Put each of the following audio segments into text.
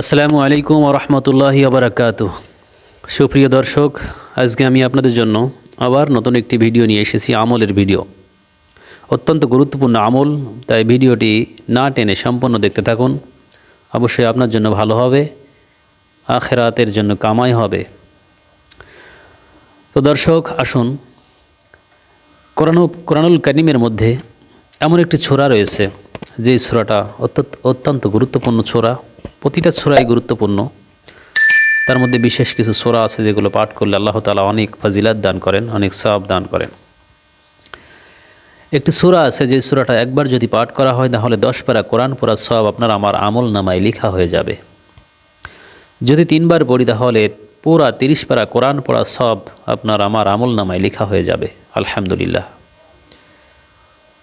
আসসালামু আলাইকুম রহমতুল্লাহি আবরাকাত সুপ্রিয় দর্শক, আজকে আমি আপনাদের জন্য আবার নতুন একটি ভিডিও নিয়ে এসেছি, আমলের ভিডিও। অত্যন্ত গুরুত্বপূর্ণ আমল, তাই ভিডিওটি না টেনে সম্পূর্ণ দেখতে থাকুন। অবশ্যই আপনার জন্য ভালো হবে, আখেরাতের জন্য কামাই হবে। তো দর্শক, আসুন। কোরআন, কোরআনুল কানিমের মধ্যে এমন একটি ছোরা রয়েছে যে ছোরাটা অত্যন্ত গুরুত্বপূর্ণ ছোরা। প্রতিটা ছোরাই গুরুত্বপূর্ণ। তার মধ্যে বিশেষ কিছু ছোরা আছে যেগুলো পাঠ করলে আল্লাহ তালা অনেক ফাজিলাত দান করেন, অনেক সাব দান করেন। একটি সুরা আছে যে সুরাটা একবার যদি পাঠ করা হয়, তাহলে দশ পারা কোরআন পড়া সব আপনার আমার আমল নামায় লেখা হয়ে যাবে। যদি তিনবার পড়ি, তাহলে পুরা তিরিশ পারা কোরআন পড়া সব আপনার আমার আমল নামায় লেখা হয়ে যাবে। আলহামদুলিল্লাহ।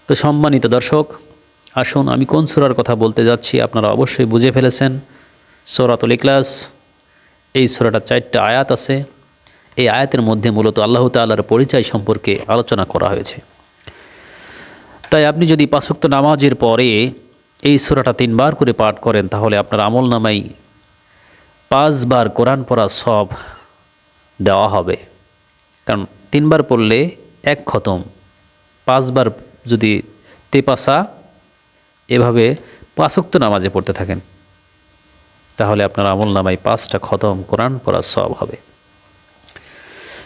তো সম্মানিত দর্শক আসুন, আমি কোন সুরার কথা বলতে যাচ্ছি আপনারা অবশ্যই বুঝে ফেলেছেন। সোরাতুল ইকলাস এই সুরাটা চারটা আয়াত আছে। এই আয়াতের মধ্যে মূলত আল্লাহ তাল্লাহর পরিচয় সম্পর্কে আলোচনা করা হয়েছে। তাই আপনি যদি পাঁচক্ত নামাজের পরে এই সুরাটা তিনবার করে পাঠ করেন, তাহলে আপনার আমল নামাই পাঁচবার কোরআন পড়া সব দেওয়া হবে। কারণ তিনবার পড়লে এক খতম, পাঁচবার যদি তেপাসা এভাবে পাঁচক্ত নামাজে পড়তে থাকেন। তাহলে আপনার আমল নামাই পাঁচটা খতম, কোরআন পড়া সব হবে।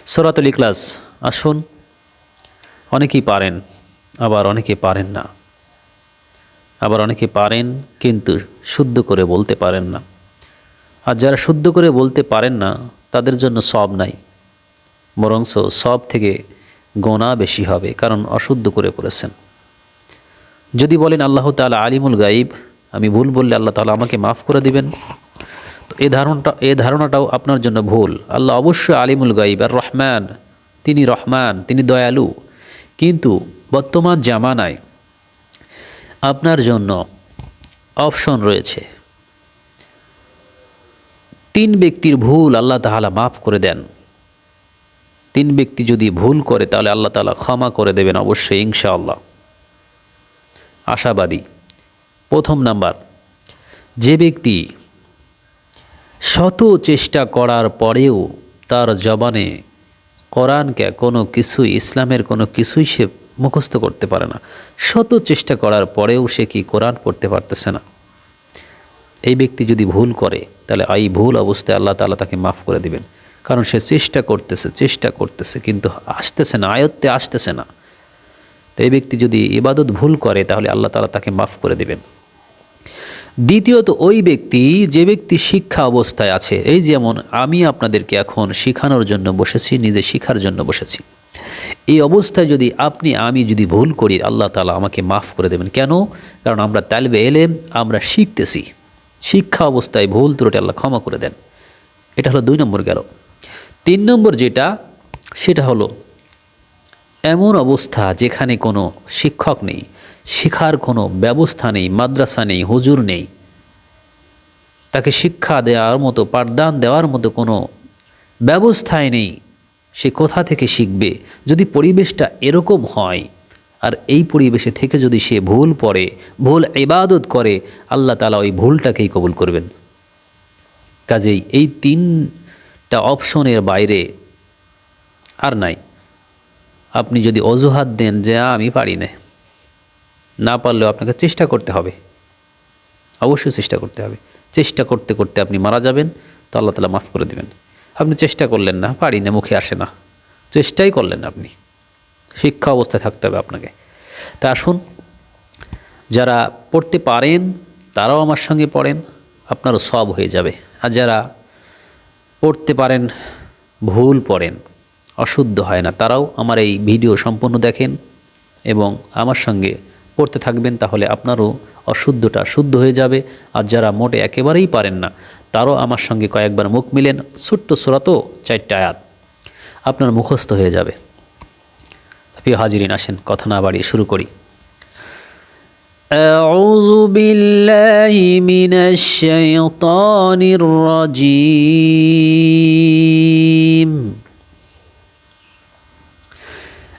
সরাতুল ইকলাস আসুন। অনেকেই পারেন, আবার অনেকে পারেন না। আবার অনেকে পারেন, কিন্তু শুদ্ধ করে বলতে পারেন না। আর যারা শুদ্ধ করে বলতে পারেন না, তাদের জন্য সব নাই। বরংস সব থেকে গোনা বেশি হবে, কারণ অশুদ্ধ করে পড়েছেন। যদি বলেন আল্লাহ তালা আলিমুল গাইব আমি ভুল বললে আল্লাহ তালা আমাকে মাফ করে দিবেন। তো এই ধারণাটা এই ধারণাটাও আপনার জন্য ভুল। আল্লাহ অবশ্যই আলিমুল গাইব আর রহমান, তিনি রহমান, তিনি দয়ালু। কিন্তু বর্তমান জামানায় আপনার জন্য অপশন রয়েছে। তিন ব্যক্তির ভুল আল্লাহ তাহালা মাফ করে দেন। তিন ব্যক্তি যদি ভুল করে, তাহলে আল্লাহ তালা ক্ষমা করে দেবেন অবশ্যই, ইনশাআল্লাহ। আশাবাদী। প্রথম নাম্বার, যে ব্যক্তি শত চেষ্টা করার পরেও তার জবানে কোরআনকে কোনো কিছুই ইসলামের কোনো কিছুই সে মুখস্থ করতে পারে না। শত চেষ্টা করার পরেও সে কি কোরআন পড়তে পারতেছে না? এই ব্যক্তি যদি ভুল করে, তাহলে এই ভুল অবস্থায় আল্লাহ তালা তাকে মাফ করে দিবেন। কারণ সে চেষ্টা করতেছে চেষ্টা করতেছে, কিন্তু আসতেছে না, আয়ত্তে আসতেছে না। তো এই ব্যক্তি যদি ইবাদত ভুল করে, তাহলে আল্লাহ তালা তাকে মাফ করে দেবেন। দ্বিতীয়ত, ওই ব্যক্তি, যে ব্যক্তি শিক্ষা অবস্থায় আছে, এই যেমন আমি আপনাদেরকে এখন শিখানোর জন্য বসেছি, নিজে শিখার জন্য বসেছি। এই অবস্থায় যদি আপনি, আমি যদি ভুল করি, আল্লাহ তালা আমাকে মাফ করে দেবেন। কেন? কারণ আমরা তালবে এলেম, আমরা শিখতেছি। শিক্ষা অবস্থায় ভুল, ত্রুটি আল্লাহ ক্ষমা করে দেন। এটা হলো দুই নম্বর গেল। তিন নম্বর যেটা, সেটা হলো এমন অবস্থা যেখানে কোনো শিক্ষক নেই, শিখার কোনো ব্যবস্থা নেই, মাদ্রাসা নেই, হুজুর নেই। তাকে শিক্ষা দেওয়ার মতো, পাঠদান দেওয়ার মতো কোনো ব্যবস্থায় নেই। সে কোথা থেকে শিখবে? যদি পরিবেশটা এরকম হয়, আর এই পরিবেশে থেকে যদি সে ভুল পড়ে, ভুল ইবাদত করে, আল্লাহ তালা ওই ভুলটাকেই কবুল করবেন। কাজেই এই তিনটা অপশনের বাইরে আর নাই। আপনি যদি অজুহাত দেন যে আমি পারি না না পারলেও আপনাকে চেষ্টা করতে হবে। অবশ্যই চেষ্টা করতে হবে। চেষ্টা করতে করতে আপনি মারা যাবেন, তো আল্লাহ তালা মাফ করে দেবেন। আপনি চেষ্টা করলেন না, পারি না, মুখে আসে না। চেষ্টাই করলেন আপনি। শিক্ষা অবস্থায় থাকতে হবে আপনাকে। তা আসুন, যারা পড়তে পারেন, তারাও আমার সঙ্গে পড়েন, আপনারও সব হয়ে যাবে। আর যারা পড়তে পারেন, ভুল পড়েন অশুদ্ধ হয় না তারাও আমার এই ভিডিও সম্পূর্ণ দেখেন এবং আমার সঙ্গে পড়তে থাকবেন তাহলে আপনারও অশুদ্ধটা শুদ্ধ হয়ে যাবে আর যারা মোটে একেবারেই পারেন না তারও আমার সঙ্গে কয়েকবার মুখ মিলেন ছোট্ট সোরাতো চারটে আয়াত আপনার মুখস্থ হয়ে যাবে প্রিয় হাজিরিন আসেন কথা না বাড়িয়ে শুরু করি أعوذ بالله من الشيطان الرجيم